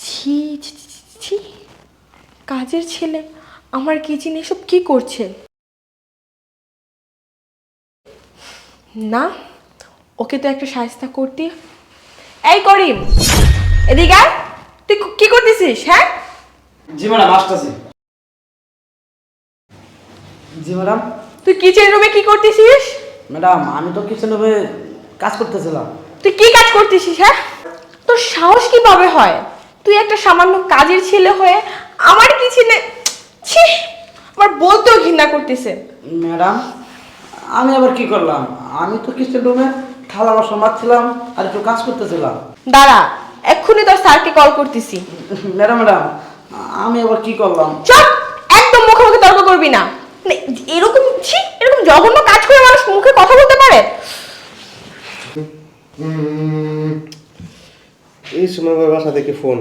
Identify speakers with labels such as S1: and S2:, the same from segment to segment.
S1: ছি ছি কাজের ছেলে আমার কিচেনে এসব কি করছে? না ওকে তো একটা সাহায্য করতে। এই করিম এদিকে আয়। তুই কি করতেছিস হ্যাঁ?
S2: জি ম্যাডাম আসতেছি। জি ম্যাডাম।
S1: তুই কিচেন রুমে কি করতেছিস?
S2: ম্যাডাম আমি তো কিচেন রুমে কাজ করতেছিলাম।
S1: তুই কি কাজ করতেছিস হ্যাঁ? তোর সাহস কীভাবে হয়? তুই একটা সামান্য কাজের ছেলে হয়ে আমার কিচেনে ছি আমার বলতেও ঘৃণা করতেছে।
S2: ম্যাডাম আমি আবার কি করলাম? আমি তো কিচেন রুমে থালা বাসন মারছিলাম আর একটু কাজ করতেছিলাম।
S1: দাঁড়া এক্ষুনি তোর স্যারকে কল করতেছি।
S2: ম্যাডাম ম্যাডাম আমি আবার কি করলাম?
S1: চল একদম মুখে মুখে তর্ক করবি না। মানে এরকম ছি এরকম জঘন্য কাজ করে মানুষ মুখে কথা বলতে পারে?
S3: এই সময় আমার বাসা থেকে ফোন।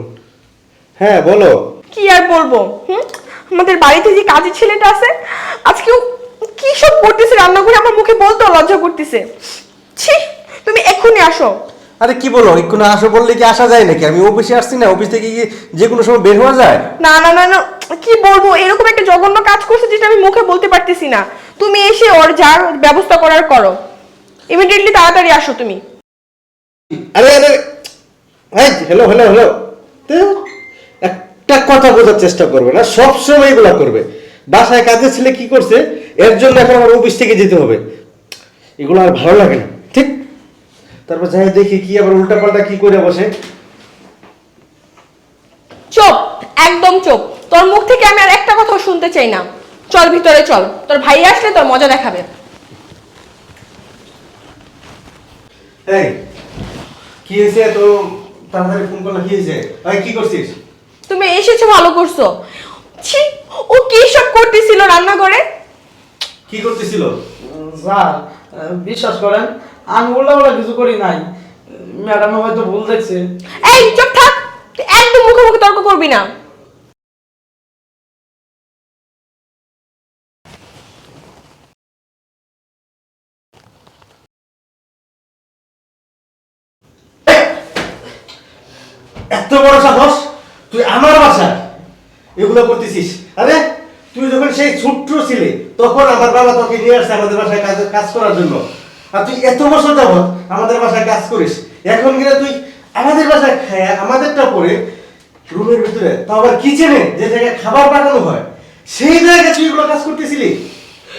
S3: হ্যাঁ বলো।
S1: কি আর বলব? হুম? আমাদের বাড়িতে যে কাজের ছেলেটা আছে আজকে ও কি সব করতেছে রান্নাঘরে? আমার মুখে বলতো লজ্জা করতেছে। ছি তুমি এক্ষুনি আসো।
S3: আরে কি বলো এক্ষুনি আসো বললে কি আসা যায় নাকি? আমি অফিসে আসছি না অফিস থেকে কি যে কোনো সময় বের হওয়া যায়?
S1: না না না না কি বলব? এরকম একটা জঘন্য কাজ করছে যেটা আমি মুখে বলতে পারতেছি না। তুমি এসে ওর যার ব্যবস্থা করার করো। ইমিডিয়েটলি তাড়াতাড়ি আসো তুমি।
S3: আরে আরে এই হ্যালো হ্যালো হ্যালো একটা কথা বোঝার চেষ্টা করবে না সব সময় এগুলা করবে। বাসায় কাজের ছেলে কি করছে এর জন্য এখন আমার অফিস থেকে যেতে হবে। এগুলো আর ভালো লাগে না ঠিক? তারপর যাই দেখি কি আবার উল্টাপাল্টা কি করে বসে।
S1: চুপ একদম চুপ। তোর মুখ থেকে আমি আর একটা কথা শুনতে চাই না। চল ভিতরে চল তোর ভাই আসলে তোর মজা দেখাবে।
S3: এই কি হয়েছে তো তাড়াতাড়ি ফোন করলে কি হয়েছে? ভাই কি করছিস?
S1: তুমি এসেছ ভালো করছ। ছি ও কি সব করতেছিল রান্নাঘরে?
S3: কি করতেছিল?
S2: স্যার বিশ্বাস করেন আমি উল্টাপাল্টা উল্টা কিছু করি নাই। ম্যাডাম হয়তো ভুল দেখছে।
S1: এই চুপ থাক। একদম মুখে মুখে তর্ক করবি না।
S3: এত বড় সাহস? তুই আমার বাসায়? এগুলো করতেছিস? আরে, তুই যখন সেই ছোট্ট ছিলি, তখন আমার বাবা তোকে নিয়ে আসছে আমাদের বাসায় কাজ কাজ করার জন্য। আর তুই এত বছর যাবত আমাদের বাসায় কাজ করিস। এখন গিয়ে তুই আমাদের বাসায় খায় আমাদেরটা পরে রুমের ভিতরে। তো আবার কিচেনে যে জায়গায় খাবার পাঠানো হয়, সেই জায়গায় তুই এগুলো কাজ করতেছিলি?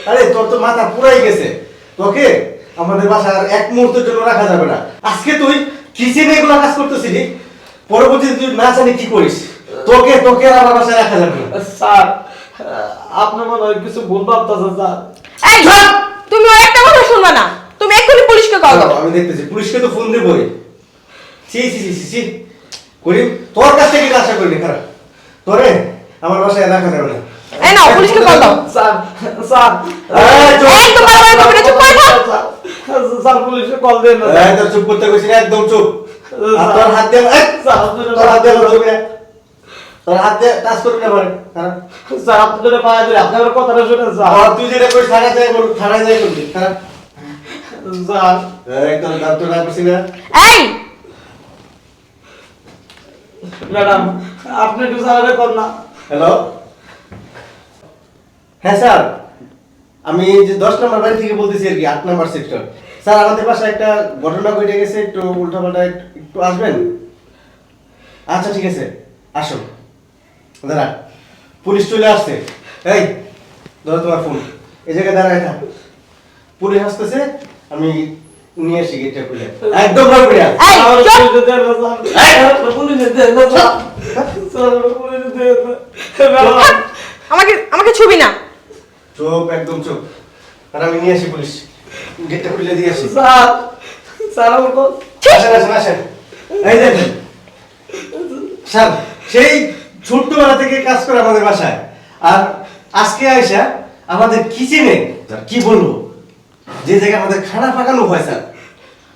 S3: আরে, তোর তো মাথা পুরাই গেছে। তোকে আমাদের বাসায় আর এক মুহূর্তের জন্য রাখা যাবে না। আজকে তুই কিচেনে এগুলো কাজ করতেছিলি পরবর্তীতে তুই না জানি কি করিস? তোকে তোকে আর আমার বাসায় রাখা যাবে না।
S2: স্যার আপনি মনে হয় কিছু ভুল ভাবতেছেন স্যার।
S1: এই তুমি ওর একটা কথা শুনবা না। তুমি এক্ষুনি পুলিশকে কল দাও
S3: আমি দেখতেছি। পুলিশকে তো ফোন দেবই। সি সি সি সি সি করিম তোর কাছ থেকে আশা করিনি খারাপ। তোরে আমার বাসায় রাখা যাবে না।
S1: এই নাও পুলিশকে কল দাও।
S2: Sir sir.
S3: এই, চুপ।
S1: একদম বারবার চুপ করে থাক।
S2: স্যার, স্যার পুলিশে কল দেন না
S3: এই, তোর চুপ করতে কইছি একদম চুপ। তোর হাত দিয়ে তোর হাত দিয়ে ধরবি না তোর হাত দিয়ে টাচ করবি না
S2: স্যার আপনি যদি পায়ে ধরে আপনার কথাটা শুনেন স্যার।
S3: তুই যেটা করিস থানায় যাই বল থানায় যাই করবি
S2: স্যার।
S3: একদম দাঁত তো না।
S1: এই!
S2: ম্যাডাম আপনি একটু স্যারের কর না।
S3: হ্যালো? হ্যাঁ স্যার। আমি যে দশ নম্বর বাড়ি থেকে বলতেছি আর কি আট নম্বর সেক্টর স্যার আমাদের পাশে একটা ঘটনা ঘটে গেছে একটু উল্টাপাল্টা একটু আসবেন? আচ্ছা ঠিক আছে আসো দাঁড়া পুলিশ চলে আসছে। এই ধরো তোমার ফোন এই জায়গায় দাঁড়ায় থাক। পুলিশ আসতেছে আমি নিয়ে আসি গেটটা খুলে। একদম রাখবি
S2: ম্যাডাম
S1: আমাকে আমাকে ছবি না।
S3: চুপ একদম চুপ। আর আমি নিয়ে আসি পুলিশ। গেটটা খুলে দিয়ে আসি
S2: স্যার স্যার আমার
S3: আসেন আসেন আসেন এই দেখেন স্যার সেই ছোট্টবেলা থেকে কাজ করে আমাদের বাসায়। আর আজকে আইসা আমাদের কিচেনে স্যার কি বলব? যে জায়গায় আমাদের খানা পাকানো হয় স্যার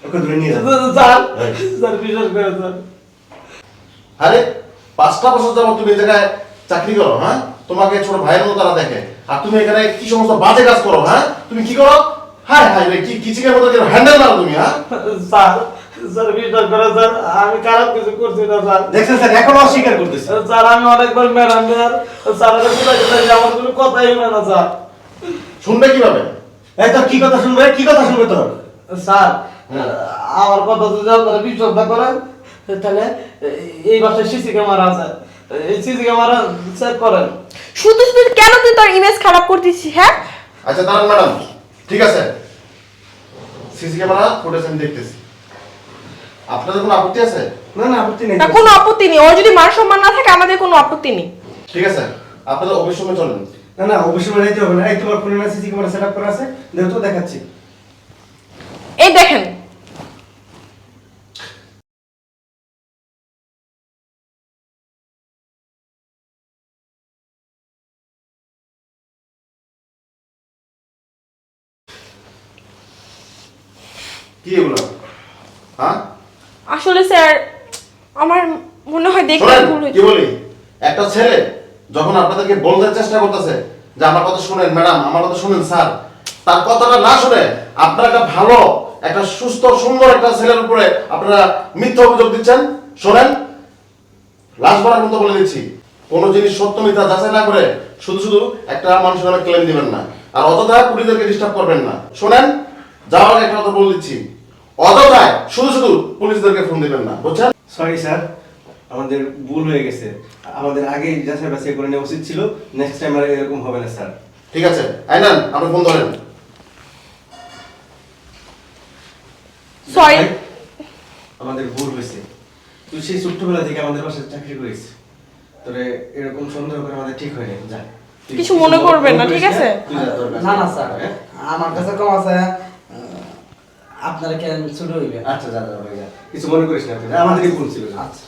S3: ওকে ধরে নিয়ে যাব
S2: স্যার স্যার বিশ্বাস করে স্যার।
S4: আরে পাঁচটা বছর যাবত তুমি এই জায়গায় চাকরি করো হ্যাঁ? তোমাকে ছোট ভাইয়ের মতো তারা দেখে। আর তুমি এখানে কি সমস্ত বাজে কাজ করো হ্যাঁ? তুমি কি করো? হ্যাঁ হ্যাঁ রে কি কিচিকের মতো হ্যান্ডেল মারো তুমি হ্যাঁ?
S2: স্যার স্যার বিশ্বাস করে স্যার আমি খারাপ কিছু করছি না স্যার।
S3: দেখছেন স্যার এখনও অস্বীকার করতেছে।
S2: স্যার আমি অনেকবার ম্যাডাম বুঝাইতে চাই আমার কোনো কথাই শুনে না স্যার।
S4: শুনবে কীভাবে?
S3: এই তোর কি কথা শুনবে? কি কথা শুনবে তোর?
S2: স্যার আমার কথা যদি আপনারা বিশ্বাস না করেন তাহলে এই বাসায় সিসি ক্যামেরা আছে। এই সিসি ক্যামেরা চেক করেন।
S1: শুধু শুধু কেন তুই তোর ইমেজ খারাপ করতেছিস হ্যাঁ?
S4: আচ্ছা দাঁড়ান ম্যাডাম। ঠিক আছে? সিসি ক্যামেরা ফুটেজ আমি দেখতেছি। আপনাদের কোনো আপত্তি আছে?
S3: না না আপত্তি নেই।
S1: না কোনো আপত্তি নেই। ওর যদি মান সম্মান না থাকে আমাদের কোনো আপত্তি নেই।
S4: ঠিক আছে আপনাদের অবশ্যই চলেন।
S3: না না অবশ্যই নিতে হবে না। এই তোমার ফোনে না সিসি ক্যামেরা সেটআপ করা আছে? দেখো তো দেখাচ্ছি
S1: এই দেখেন
S4: কি এগুলো? হ্যাঁ?
S1: আসলে স্যার আমার মনে হয় দেখে ভুল
S4: কি বলি? একটা ছেলে যখন আপনাদেরকে চেষ্টা করতেছে যে আমার কথা শুনেন ম্যাডাম আমার কথা শুনেন স্যার। তার কথাটা না শুনে আপনারা একটা ভালো একটা সুস্থ সুন্দর একটা ছেলের উপরে আপনারা মিথ্যা অভিযোগ দিচ্ছেন। শোনেন লাশ ভরার মতো বলে দিচ্ছি। কোনো জিনিস সত্য মিথ্যা যাচাই না করে শুধু শুধু একটা মানুষের ক্লেম দিবেন না। আর অযথায় পুলিশদেরকে ডিস্টার্ব করবেন না। শোনেন যাওয়ার একটা কথা বলে দিচ্ছি। অযথায় শুধু শুধু পুলিশদেরকে ফোন দিবেন না বুঝছেন?
S3: সরি স্যার আমাদের ভুল হয়ে গেছে। আমাদের আগে যাচাই বাছাই করে নেওয়া উচিত ছিল নেক্সট টাইম আর এরকম হবে না স্যার
S4: ঠিক আছে আইনান আপনি ফোন ধরেন।
S1: সরি
S3: আমাদের ভুল হয়েছে। তুই সেই ছোট্টবেলা থেকে আমাদের বাসায় চাকরি করিস তোরে এরকম সন্দেহ করে আমাদের ঠিক হয়নি যা
S1: কিছু মনে করবেন না, ঠিক আছে?
S2: না না স্যার
S3: হ্যাঁ?
S2: আমার কাছে কম আছে আপনারা কেন ছোট হইবে
S3: আচ্ছা দাদা ভাইয়া কিছু মনে করিস না আমাদেরই ভুল ছিল
S2: আচ্ছা।